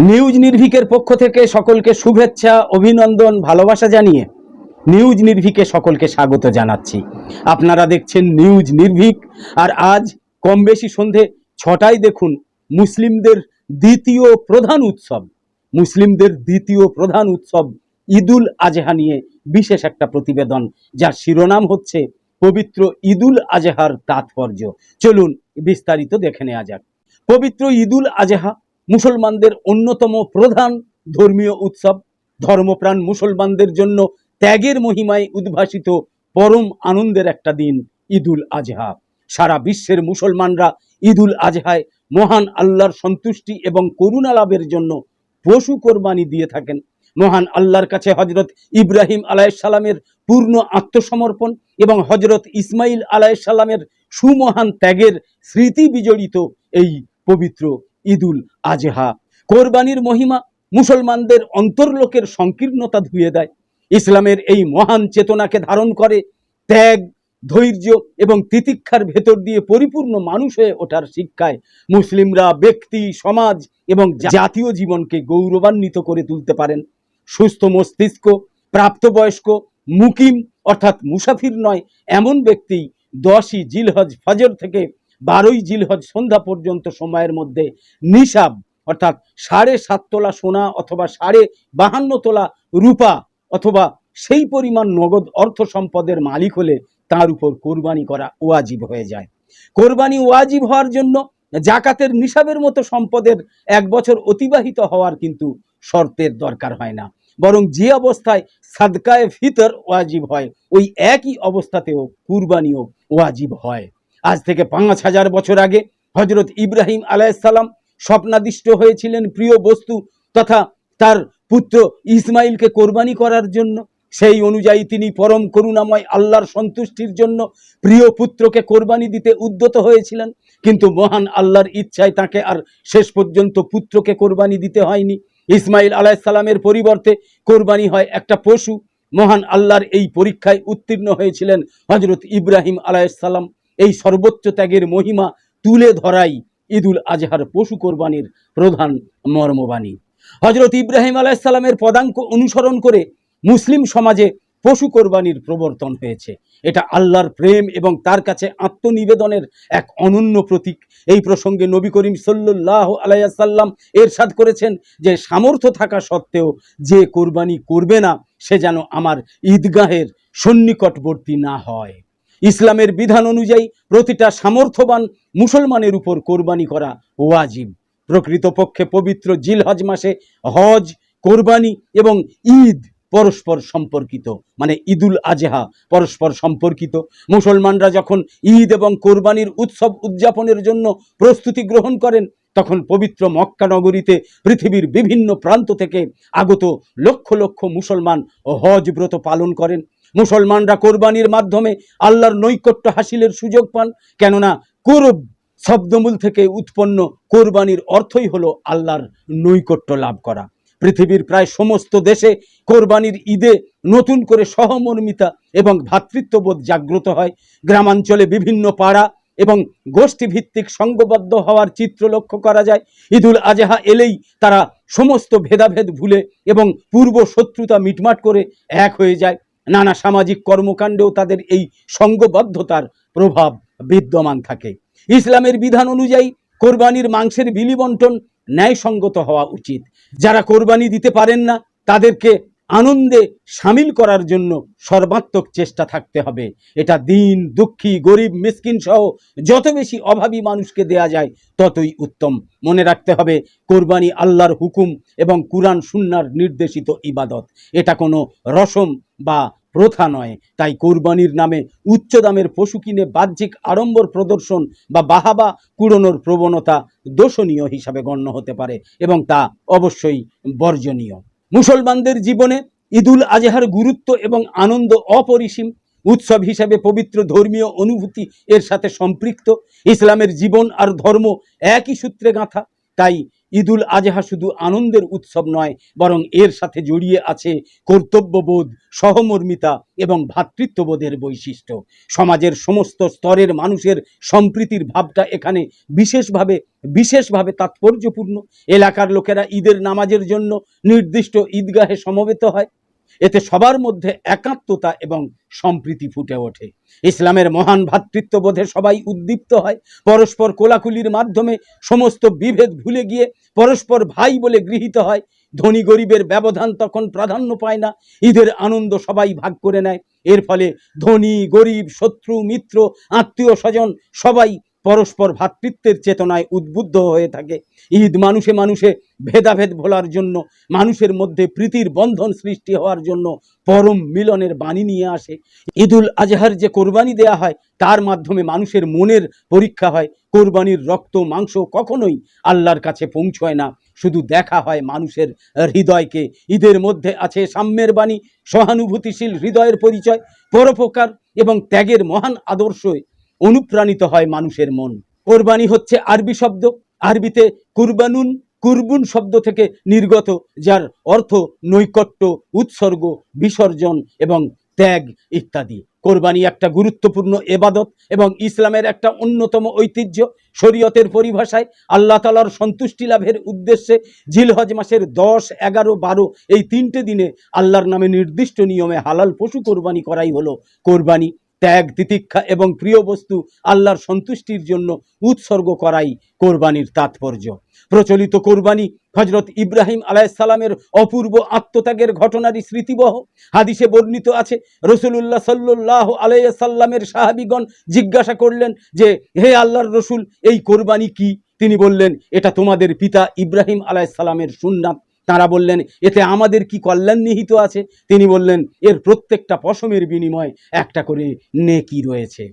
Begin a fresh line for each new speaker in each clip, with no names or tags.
News নির্ভীকের পক্ষ থেকে সকলকে শুভেচ্ছা, অভিনন্দন, ভালোবাসা জানিয়ে নিউজ নির্ভীকে সকলকে স্বাগত জানাচ্ছি। আপনারা দেখছেন নিউজ নির্ভীক, আর আজ কম বেশি সন্ধে ছটায় দেখুন মুসলিমদের দ্বিতীয় প্রধান উৎসব। মুসলিমদের দ্বিতীয় প্রধান উৎসব ঈদুল আজহা নিয়ে বিশেষ একটা প্রতিবেদন, যার শিরোনাম হচ্ছে পবিত্র ঈদুল আজহার তাৎপর্য। চলুন বিস্তারিত দেখে নেওয়া যাক। পবিত্র ঈদুল আজহা মুসলমানদের অন্যতম প্রধান ধর্মীয় উৎসব, ধর্মপ্রাণ মুসলমানদের জন্য ত্যাগের মহিমায় উদ্ভাসিত পরম আনন্দের একটা দিন, ঈদুল আজহা। সারা বিশ্বের মুসলমানরা ঈদুল আজহায় মহান আল্লাহর সন্তুষ্টি এবং করুণা লাভের জন্য পশু কোরবানি দিয়ে থাকেন। মহান আল্লাহর কাছে হজরত ইব্রাহিম আলাইসাল্লামের পূর্ণ আত্মসমর্পণ এবং হজরত ইসমাইল আলাইসাল্লামের সুমহান ত্যাগের স্মৃতি বিজড়িত এই পবিত্র ঈদুল আজহা। কোরবানির মহিমা মুসলমানদের অন্তর্লোকের সংকীর্ণতা ধুয়ে দেয়। ইসলামের এই মহান চেতনাকে ধারণ করে ত্যাগ, ধৈর্য এবং তিতিক্ষার ভেতর দিয়ে পরিপূর্ণ মানুষ হয়ে ওঠার শিক্ষায় মুসলিমরা ব্যক্তি, সমাজ এবং জাতীয় জীবনকে গৌরবান্বিত করে তুলতে পারেন। সুস্থ মস্তিষ্ক, প্রাপ্তবয়স্ক, মুকিম অর্থাৎ মুসাফির নয়, এমন ব্যক্তি দশই জিলহজ ফজর থেকে বারোই জিলহজ সন্ধ্যা পর্যন্ত সময়ের মধ্যে নিসাব অর্থাৎ সাড়ে সাত তোলা সোনা অথবা সাড়ে বাহান্ন তোলা রূপা অথবা সেই পরিমাণ নগদ অর্থ সম্পদের মালিক হলে তার উপর কোরবানি করা ওয়াজিব হয়ে যায়। কোরবানি ওয়াজিব হওয়ার জন্য জাকাতের নিসাবের মতো সম্পদের এক বছর অতিবাহিত হওয়ার কিন্তু শর্তের দরকার হয় না। বরং যে অবস্থায় সাদকায়ে ফিতর ওয়াজিব হয়, ওই একই অবস্থাতেও কুরবানিও ওয়াজিব হয়। আজ থেকে পাঁচ হাজার বছর আগে হজরত ইব্রাহিম আলাইসাল্লাম স্বপ্নাদিষ্ট হয়েছিলেন প্রিয় বস্তু তথা তার পুত্র ইসমাইলকে কোরবানি করার জন্য। সেই অনুযায়ী তিনি পরম করুণাময় আল্লাহর সন্তুষ্টির জন্য প্রিয় পুত্রকে কোরবানি দিতে উদ্যত হয়েছিলেন। কিন্তু মহান আল্লাহর ইচ্ছায় তাকে আর শেষ পর্যন্ত পুত্রকে কোরবানি দিতে হয়নি। ইসমাইল আলাইসাল্লামের পরিবর্তে কোরবানি হয় একটা পশু। মহান আল্লাহর এই পরীক্ষায় উত্তীর্ণ হয়েছিলেন হজরত ইব্রাহিম আলাইসাল্লাম এই সর্বোচ্চ ত্যাগের মহিমা তুলে ধরাই ঈদুল আজহার পশু কোরবানির প্রধান মর্মবাণী। হজরত ইব্রাহিম আলাইসাল্লামের পদাঙ্ক অনুসরণ করে মুসলিম সমাজে পশু কোরবানির প্রবর্তন হয়েছে। এটা আল্লাহর প্রেম এবং তার কাছে আত্মনিবেদনের এক অনন্য প্রতীক। এই প্রসঙ্গে নবী করিম সাল্লাহ আলাইসাল্লাম এরশাদ করেছেন যে, সামর্থ্য থাকা সত্ত্বেও যে কোরবানি করবে না, সে যেন আমার ঈদগাহের সন্নিকটবর্তী না হয়। ইসলামের বিধান অনুযায়ী প্রতিটা সামর্থ্যবান মুসলমানের উপর কোরবানি করা ওয়াজিব। প্রকৃতপক্ষে পবিত্র জিল হজ মাসে হজ, কোরবানি এবং ঈদ পরস্পর সম্পর্কিত মানে ঈদুল আজহা পরস্পর সম্পর্কিত। মুসলমানরা যখন ঈদ এবং কোরবানির উৎসব উদযাপনের জন্য প্রস্তুতি গ্রহণ করেন, তখন পবিত্র মক্কা নগরীতে পৃথিবীর বিভিন্ন প্রান্ত থেকে আগত লক্ষ লক্ষ মুসলমান হজ ব্রত পালন করেন। মুসলমানরা কোরবানির মাধ্যমে আল্লাহর নৈকট্য হাসিলের সুযোগ পান। কেননা কোরব শব্দমূল থেকে উৎপন্ন কোরবানির অর্থই হলো আল্লাহর নৈকট্য লাভ করা। পৃথিবীর প্রায় সমস্ত দেশে কোরবানির ঈদে নতুন করে সহমর্মিতা এবং ভ্রাতৃত্ববোধ জাগ্রত হয়। গ্রামাঞ্চলে বিভিন্ন পাড়া এবং গোষ্ঠীভিত্তিক সঙ্গবদ্ধ হওয়ার চিত্র লক্ষ্য করা যায়। ঈদুল আজহা এলেই তারা সমস্ত ভেদাভেদ ভুলে এবং পূর্ব শত্রুতা মিটমাট করে এক হয়ে যায়। নানা সামাজিক কর্মকাণ্ডেও তাদের এই সঙ্গবদ্ধতার প্রভাব বিদ্যমান থাকে। ইসলামের বিধান অনুযায়ী কোরবানির মাংসের বিলি বন্টন ন্যায়সঙ্গত হওয়া উচিত। যারা কোরবানি দিতে পারেন না, তাদেরকে আনন্দে সামিল করার জন্য সর্বাত্মক চেষ্টা থাকতে হবে। এটা দিন, দুঃখী, গরিব, মিসকিন সহ যত বেশি অভাবী মানুষকে দেয়া যায়, ততই উত্তম। মনে রাখতে হবে, কোরবানি আল্লাহর হুকুম এবং কুরআন সুন্নার নির্দেশিত ইবাদত। এটা কোনো রসম বা প্রথা নয়। তাই কোরবানির নামে উচ্চ দামের পশু কিনে বাহ্যিক আড়ম্বর প্রদর্শন বা বাহাবা কুড়োনোর প্রবণতা দোষণীয় হিসাবে গণ্য হতে পারে এবং তা অবশ্যই বর্জনীয়। মুসলমানদের জীবনে ঈদুল আজহার গুরুত্ব এবং আনন্দ অপরিসীম উৎসব হিসাবে পবিত্র ধর্মীয় অনুভূতি এর সাথে সম্পৃক্ত। ইসলামের জীবন আর ধর্ম একই সূত্রে গাঁথা। তাই ঈদুল আজহা শুধু আনন্দের উৎসব নয়, বরং এর সাথে জড়িয়ে আছে কর্তব্যবোধ, সহমর্মিতা এবং ভ্রাতৃত্ববোধের বৈশিষ্ট্য। সমাজের সমস্ত স্তরের মানুষের সম্প্রীতির ভাবটা এখানে বিশেষভাবে বিশেষভাবে তাৎপর্যপূর্ণ। এলাকার লোকেরা ঈদের নামাজের জন্য নির্দিষ্ট ঈদগাহে সমবেত হয়। এতে সবার মধ্যে একাত্মতা এবং সম্প্রীতি ফুটে ওঠে। ইসলামের মহান ভ্রাতৃত্ববোধে সবাই উদ্দীপ্ত হয়। পরস্পর কোলাকুলির মাধ্যমে সমস্ত বিভেদ ভুলে গিয়ে পরস্পর ভাই বলে গৃহীত হয়। ধনী গরিবের ব্যবধান তখন প্রাধান্য পায় না। ঈদের আনন্দ সবাই ভাগ করে নেয়। এর ফলে ধনী, গরিব, শত্রু, মিত্র, আত্মীয় স্বজন সবাই পরস্পর ভ্রাতৃত্বের চেতনায় উদ্বুদ্ধ হয়ে থাকে। ঈদ মানুষে মানুষে ভেদাভেদ ভোলার জন্য, মানুষের মধ্যে প্রীতির বন্ধন সৃষ্টি হওয়ার জন্য পরম মিলনের বাণী নিয়ে আসে। ঈদুল আজহার যে কোরবানি দেয়া হয়, তার মাধ্যমে মানুষের মনের পরীক্ষা হয়, কোরবানির রক্ত, মাংস কখনোই আল্লাহর কাছে পৌঁছয় না। শুধু দেখা হয় মানুষের হৃদয়কে। ঈদের মধ্যে আছে সাম্যের বাণী, সহানুভূতিশীল হৃদয়ের পরিচয়, পরোপকার এবং ত্যাগের মহান আদর্শে অনুপ্রাণিত হয় মানুষের মন। কোরবানি হচ্ছে আরবি শব্দ। আরবিতে কুরবানুন, কুরবুন শব্দ থেকে নির্গত, যার অর্থ নৈকট্য, উৎসর্গ, বিসর্জন এবং ত্যাগ ইত্যাদি। কোরবানি একটা গুরুত্বপূর্ণ এবাদত এবং ইসলামের একটা অন্যতম ঐতিহ্য। শরীয়তের পরিভাষায় আল্লাহ তালার সন্তুষ্টি লাভের উদ্দেশ্যে জিলহজ মাসের দশ, এগারো, বারো এই তিনটে দিনে আল্লাহর নামে নির্দিষ্ট নিয়মে হালাল পশু কোরবানি করাই হলো কোরবানি। ত্যাগ, তিতিক্ষা এবং প্রিয় বস্তু আল্লাহর সন্তুষ্টির জন্য উৎসর্গ করাই কোরবানির তাৎপর্য। প্রচলিত কোরবানি হজরত ইব্রাহিম আলাইসাল্লামের অপূর্ব আত্মত্যাগের ঘটনারই স্মৃতিবহ। হাদিসে বর্ণিত আছে, রসুলুল্লাহ সাল্লাহ আলাইসাল্লামের সাহাবিগণ জিজ্ঞাসা করলেন যে, হে আল্লাহর রসুল, এই কোরবানি কি? তিনি বললেন, এটা তোমাদের পিতা ইব্রাহিম আলাইসাল্লামের সুন্নাত। তারা বললেন, এতে আমাদের কি কল্যাণ নিহিত আছে? তিনি বললেন, এর প্রত্যেকটা পশমের বিনিময় একটা করে নেকি রয়েছে।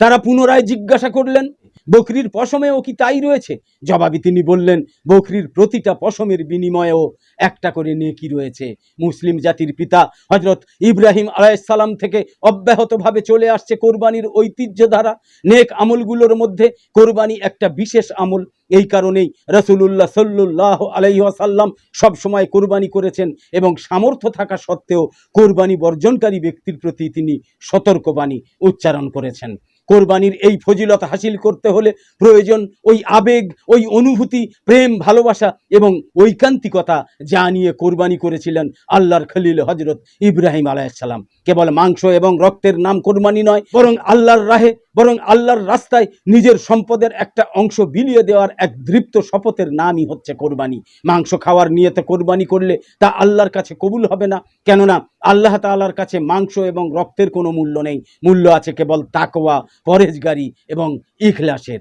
তারা পুনরায় জিজ্ঞাসা করলেন বকরির পশমেও কি তাই রয়েছে? জবাবে তিনি বললেন, বকরির প্রতিটা পশমের বিনিময়েও একটা করে নেকি রয়েছে। মুসলিম জাতির পিতা হজরত ইব্রাহিম আলাইসাল্লাম থেকে অব্যাহতভাবে চলে আসছে কোরবানির ঐতিহ্য ধারা নেক আমলগুলোর মধ্যে কোরবানি একটা বিশেষ আমল। এই কারণেই রসুলুল্লাহ সাল্লাহ আলাইসাল্লাম সবসময় কোরবানি করেছেন এবং সামর্থ্য থাকা সত্ত্বেও কোরবানি বর্জনকারী ব্যক্তির প্রতি তিনি সতর্কবাণী উচ্চারণ করেছেন। কোরবানির এই ফজিলত হাসিল করতে হলে প্রয়োজন ওই আবেগ, ওই অনুভূতি, প্রেম, ভালোবাসা এবং ঐকান্তিকতা যা নিয়ে কোরবানি করেছিলেন আল্লাহর খলিল হজরত ইব্রাহিম আলাইসাল্লাম কেবল মাংস এবং রক্তের নাম কোরবানি নয়, বরং আল্লাহর রাহে বরং আল্লাহর রাস্তায় নিজের সম্পদের একটা অংশ বিলিয়ে দেওয়ার এক দৃপ্ত শপথের নামই হচ্ছে কোরবানি। মাংস খাওয়ার নিয়তে কোরবানি করলে তা আল্লাহর কাছে কবুল হবে না। কেননা আল্লাহ তাআলার কাছে মাংস এবং রক্তের কোনো মূল্য নেই। মূল্য আছে কেবল তাকওয়া পরেজগারি এবং ইখলাসের।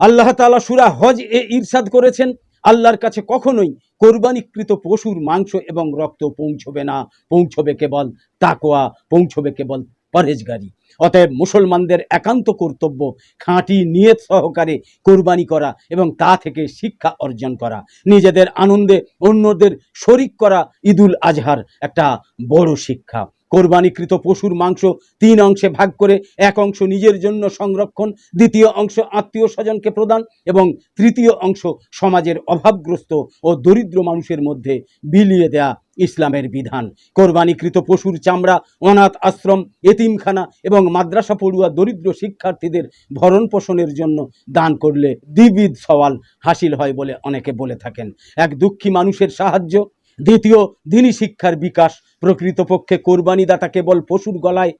আল্লাহ তাআলা সুরা হজ এ ইরশাদ করেছেন, আল্লাহর কাছে কখনোই কোরবানিকৃত পশুর মাংস এবং রক্ত পৌঁছবে না। পৌঁছবে কেবল তাকোয়া পৌঁছবে কেবল পরেজগারি অতএব মুসলমানদের একান্ত কর্তব্য খাঁটি নিয়ত সহকারে কোরবানি করা এবং তা থেকে শিক্ষা অর্জন করা। নিজেদের আনন্দে অন্যদের শরিক করা ঈদুল আজহার একটা বড় শিক্ষা। কোরবানিকৃত পশুর মাংস তিন অংশে ভাগ করে এক অংশ নিজের জন্য সংরক্ষণ, দ্বিতীয় অংশ আত্মীয় স্বজনকে প্রদান এবং তৃতীয় অংশ সমাজের অভাবগ্রস্ত ও দরিদ্র মানুষের মধ্যে বিলিয়ে দেয়া ইসলামের বিধান। কোরবানিকৃত পশুর চামড়া, অনাথ আশ্রম, এতিমখানা এবং মাদ্রাসা পড়ুয়া দরিদ্র শিক্ষার্থীদের ভরণ পোষণের জন্য দান করলে দ্বিবিধ সওয়াল হাসিল হয় বলে অনেকে বলে থাকেন। এক দুঃখী মানুষের সাহায্য। দ্বিতীয়, দিনী শিক্ষার বিকাশ। প্রকৃতপক্ষে কোরবানিদাতা কেবল পশুর গলায়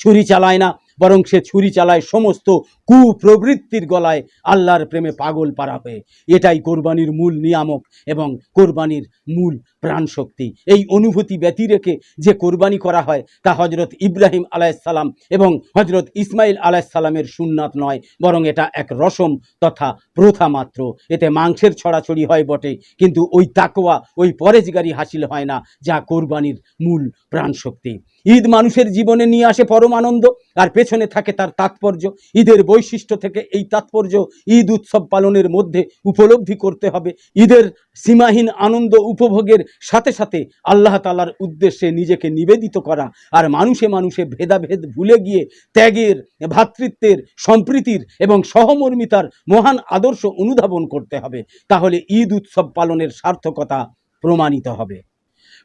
ছুরি চালায় না বরং সে ছুরি চালায় সমস্ত কুপ্রবৃত্তির গলায় আল্লাহর প্রেমে পাগল পারা হয়ে। এটাই কোরবানির মূল নিয়ামক এবং কোরবানির মূল প্রাণশক্তি। এই অনুভূতি ব্যতি রেখে যে কোরবানি করা হয় তা হজরত ইব্রাহিম আলাইসাল্লাম এবং হজরত ইসমাইল আলাইসাল্লামের সুন্নাত নয়, বরং এটা এক রসম তথা প্রথা মাত্র। এতে মাংসের ছড়াছড়ি হয় বটে, কিন্তু ওই তাকোয়া ওই পরেজগারি হাসিল হয় না, যা কোরবানির মূল প্রাণশক্তি। ঈদ মানুষের জীবনে নিয়ে আসে পরম আনন্দ। আর পেছনে থাকে তার তাৎপর্য। ঈদের বৈশিষ্ট্য থেকে এই তাৎপর্য ঈদ উৎসব পালনের মধ্যে উপলব্ধি করতে হবে। ঈদের সীমাহীন আনন্দ উপভোগের সাথে সাথে আল্লাহ তালার উদ্দেশ্যে নিজেকে নিবেদিত করা আর মানুষে মানুষে ভেদাভেদ ভুলে গিয়ে ত্যাগের ভ্রাতৃত্বের সম্প্রীতির এবং সহমর্মিতার মহান আদর্শ অনুধাবন করতে হবে। তাহলে ঈদ উৎসব পালনের সার্থকতা প্রমাণিত হবে।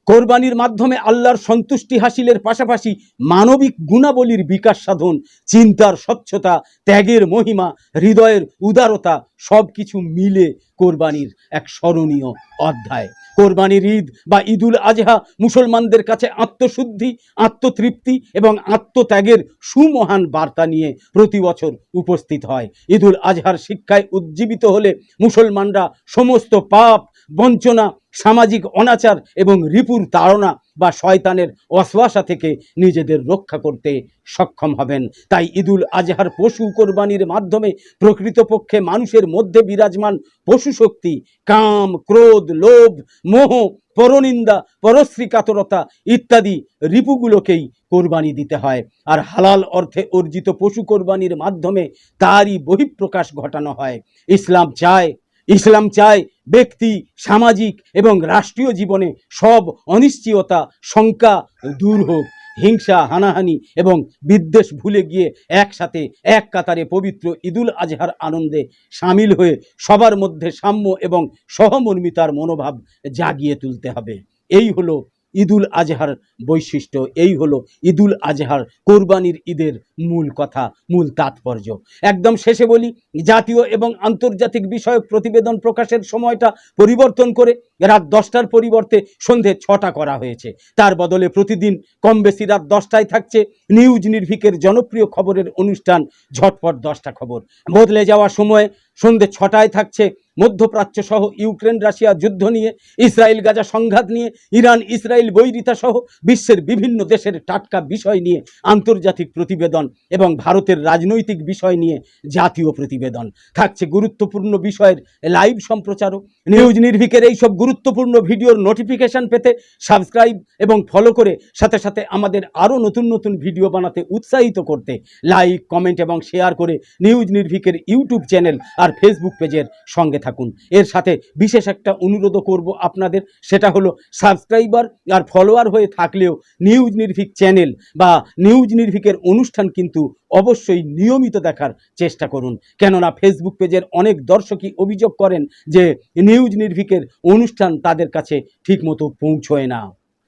কোরবানির মাধ্যমে আল্লাহর সন্তুষ্টি হাসিলের পাশাপাশি মানবিক গুণাবলীর বিকাশ সাধন, চিন্তার স্বচ্ছতা, ত্যাগের মহিমা, হৃদয়ের উদারতা সব কিছু মিলে কোরবানির এক স্মরণীয় অধ্যায়। কোরবানির ঈদ বা ঈদুল আজহা মুসলমানদের কাছে আত্মশুদ্ধি, আত্মতৃপ্তি এবং আত্মত্যাগের সুমহান বার্তা নিয়ে প্রতি বছর উপস্থিত হয়। ঈদুল আজহার শিক্ষায় উজ্জীবিত হলে মুসলমানরা সমস্ত পাপ বঞ্চনা, সামাজিক অনাচার এবং রিপুর তাড়না বা শয়তানের অশ্বাসা থেকে নিজেদের রক্ষা করতে সক্ষম হবেন। তাই ঈদুল আজহার পশু কোরবানির মাধ্যমে প্রকৃতপক্ষে মানুষের মধ্যে বিরাজমান পশু শক্তি, কাম, ক্রোধ, লোভ, মোহ, পরনিন্দা, পরশ্রী কাতরতা ইত্যাদি রিপুগুলোকেই কোরবানি দিতে হয়। আর হালাল অর্থে অর্জিত পশু কোরবানির মাধ্যমে তারই বহিঃপ্রকাশ ঘটানো হয়। ইসলাম চায় ইসলাম চায় ব্যক্তি, সামাজিক এবং রাষ্ট্রীয় জীবনে সব অনিশ্চয়তা, শঙ্কা দূর হোক। হিংসা, হানাহানি এবং বিদ্বেষ ভুলে গিয়ে একসাথে এক কাতারে পবিত্র ঈদুল আজহার আনন্দে সামিল হয়ে সবার মধ্যে সাম্য এবং সহমর্মিতার মনোভাব জাগিয়ে তুলতে হবে। এই হলো ঈদুল আজহার বৈশিষ্ট্য। এই হলো ঈদুল আজহার, কোরবানির ঈদের মূল কথা, মূল তাৎপর্য। একদম শেষে বলি, জাতীয় এবং আন্তর্জাতিক বিষয়ক প্রতিবেদন প্রকাশের সময়টা পরিবর্তন করে রাত দশটার পরিবর্তে সন্ধে ছটা করা হয়েছে। তার বদলে প্রতিদিন কম বেশি রাত দশটায় থাকছে নিউজ নির্ভিকের জনপ্রিয় খবরের অনুষ্ঠান ঝটপট দশটা খবর। বদলে যাওয়া সময়ে সন্ধে ছটায় থাকছে মধ্যপ্রাচ্য সহ ইউক্রেন, রাশিয়া যুদ্ধ নিয়ে, ইসরায়েল, গাজা সংঘাত নিয়ে, ইরান, ইসরায়েল বৈরিতা সহ বিশ্বের বিভিন্ন দেশের টাটকা বিষয় নিয়ে আন্তর্জাতিক প্রতিবেদন এবং ভারতের রাজনৈতিক বিষয় নিয়ে জাতীয় প্রতিবেদন। থাকছে গুরুত্বপূর্ণ বিষয়ের লাইভ সম্প্রচারও। নিউজ নির্ভিকের এইসব গুরুত্বপূর্ণ ভিডিওর নোটিফিকেশন পেতে সাবস্ক্রাইব এবং ফলো করে সাথে সাথে আমাদের আরও নতুন নতুন ভিডিও বানাতে উৎসাহিত করতে লাইক, কমেন্ট এবং শেয়ার করে নিউজ নির্ভিকের ইউটিউব চ্যানেল আর ফেসবুক পেজের সঙ্গে থাকুন। এর সাথে বিশেষ একটা অনুরোধও করব আপনাদের, সেটা হলো সাবস্ক্রাইবার আর ফলোয়ার হয়ে থাকলেও নিউজ নির্ভিক চ্যানেল বা নিউজ নির্ভিকের অনুষ্ঠান কিন্তু অবশ্যই নিয়মিত দেখার চেষ্টা করুন। কেননা ফেসবুক পেজের অনেক দর্শকই অভিযোগ করেন যে নিউজ নির্ভিকের অনুষ্ঠান তাদের কাছে ঠিকমতো পৌঁছয় না।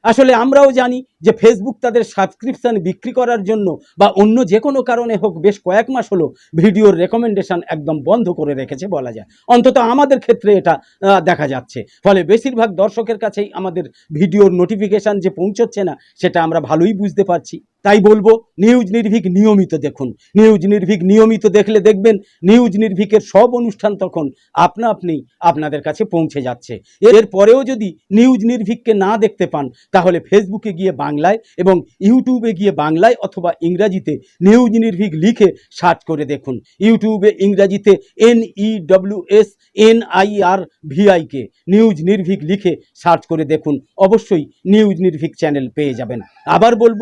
আসলে আমরাও জানি যে ফেসবুক তাদের সাবস্ক্রিপশান বিক্রি করার জন্য বা অন্য যে কোনো কারণে হোক বেশ কয়েক মাস হলো ভিডিওর রেকমেন্ডেশান একদম বন্ধ করে রেখেছে বলা যায়। অন্তত আমাদের ক্ষেত্রে এটা দেখা যাচ্ছে। ফলে বেশিরভাগ দর্শকের কাছেই আমাদের ভিডিওর নোটিফিকেশান যে পৌঁছচ্ছে না, সেটা আমরা ভালোই বুঝতে পারছি। তাই বলব, নিউজ নির্ভীক নিয়মিত দেখুন। নিউজ নির্ভীক নিয়মিত দেখলে দেখবেন, নিউজ নির্ভীকের সব অনুষ্ঠান তখন আপনা আপনি আপনাদের কাছে পৌঁছে যাচ্ছে। এর পরেও যদি নিউজ নির্ভীককে না দেখতে পান, তাহলে ফেসবুকে গিয়ে বাংলায় এবং ইউটিউবে গিয়ে বাংলায় অথবা ইংরাজিতে নিউজ নির্ভীক লিখে সার্চ করে দেখুন। ইউটিউবে ইংরাজিতে N E S N I R V I K news Nirvik লিখে সার্চ করে দেখুন। অবশ্যই নিউজ নির্ভীক চ্যানেল পেয়ে যাবেন। আবার বলব